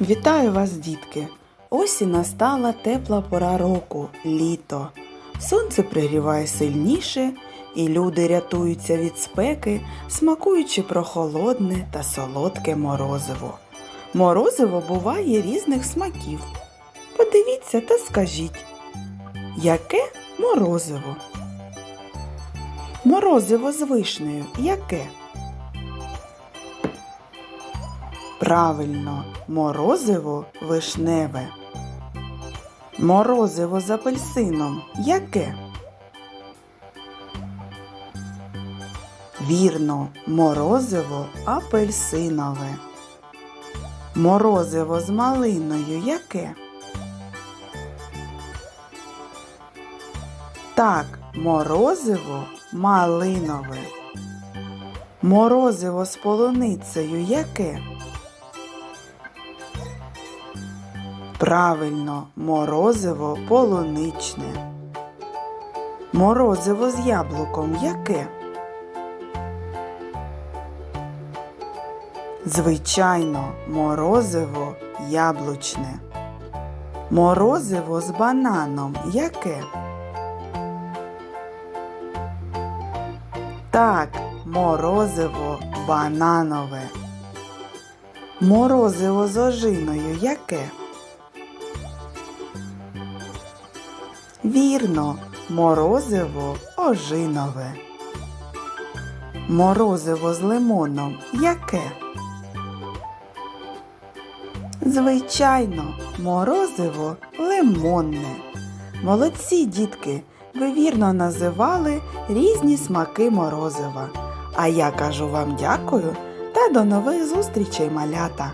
Вітаю вас, дітки! Ось і настала тепла пора року літо. Сонце пригріває сильніше, і люди рятуються від спеки, смакуючи прохолодне та солодке морозиво. Морозиво буває різних смаків. Подивіться та скажіть, яке морозиво? Морозиво з вишнею яке? Правильно, морозиво вишневе. Морозиво з апельсином яке? Вірно, морозиво апельсинове. Морозиво з малиною яке? Так, морозиво малинове. Морозиво з полуницею яке? Правильно, морозиво полуничне. Морозиво з яблуком яке? Звичайно, морозиво яблучне. Морозиво з бананом яке? Так, морозиво бананове. Морозиво з ожиною яке? Вірно, морозиво ожинове. Морозиво з лимоном яке? Звичайно, морозиво лимонне. Молодці, дітки, ви вірно називали різні смаки морозива. А я кажу вам дякую та до нових зустрічей, малята!